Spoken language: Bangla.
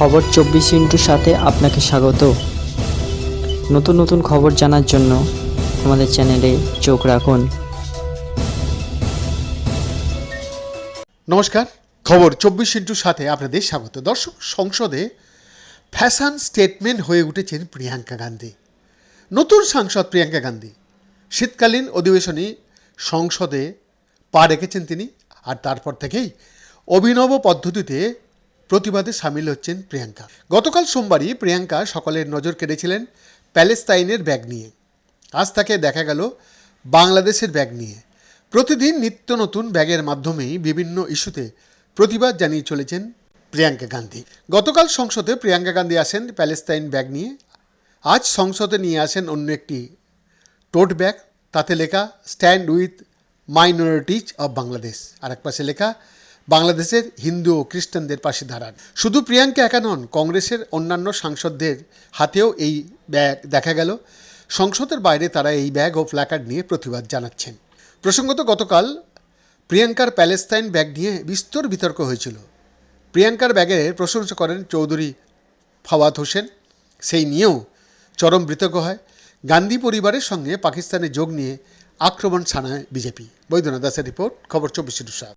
খবর চব্বিশ ইন্টুর সাথে আপনাকে স্বাগত। নতুন নতুন খবর জানার জন্য আমাদের চ্যানেলে চোখ রাখুন। নমস্কার, খবর চব্বিশ ইন্টুর সাথে আপনাদের স্বাগত। দর্শক, সংসদে ফ্যাশন স্টেটমেন্ট হয়ে উঠেছেন প্রিয়াঙ্কা গান্ধী। নতুন সাংসদ প্রিয়াঙ্কা গান্ধী। শীতকালীন অধিবেশনে সংসদে পা রেখেছেন তিনি, আর তারপর থেকেই অভিনব পদ্ধতিতে প্রতিবাদে সামিল হচ্ছেন প্রিয়াঙ্কা। গতকাল সোমবারই প্রিয়াঙ্কা সকলের নজর কেড়েছিলেন প্যালেস্তাইনের ব্যাগ নিয়ে। আজ তাকে দেখা গেল বাংলাদেশের ব্যাগ নিয়ে। প্রতিদিন নিত্য নতুন ব্যাগের মাধ্যমেই বিভিন্ন ইস্যুতে প্রতিবাদ জানিয়ে চলেছেন প্রিয়াঙ্কা গান্ধী। গতকাল সংসদে প্রিয়াঙ্কা গান্ধী আসেন প্যালেস্তাইন ব্যাগ নিয়ে। আজ সংসদে নিয়ে আসেন অন্য একটি টোট ব্যাগ। তাতে লেখা stand with minorities of Bangladesh আর এক পাশে লেখা বাংলাদেশের হিন্দু ও খ্রিস্টানদের পাশে দাঁড়ান। শুধু প্রিয়াঙ্কা একা নন, কংগ্রেসের অন্যান্য সাংসদদের হাতেও এই ব্যাগ দেখা গেল। সংসদের বাইরে তারা এই ব্যাগ ও ফ্ল্যাকার্ড নিয়ে প্রতিবাদ জানাচ্ছেন। প্রসঙ্গত, গতকাল প্রিয়াঙ্কার প্যালেস্তাইন ব্যাগ নিয়ে বিস্তর বিতর্ক হয়েছিল। প্রিয়াঙ্কার ব্যাগের প্রশংসা করেন চৌধুরী ফাওয়াদ হোসেন। সেই নিয়েও চরম বিতর্ক হয়। গান্ধী পরিবারের সঙ্গে পাকিস্তানে যোগ নিয়ে আক্রমণ ছানায় বিজেপি। বৈদ্যনাথ দাসের রিপোর্ট, খবর চব্বিশ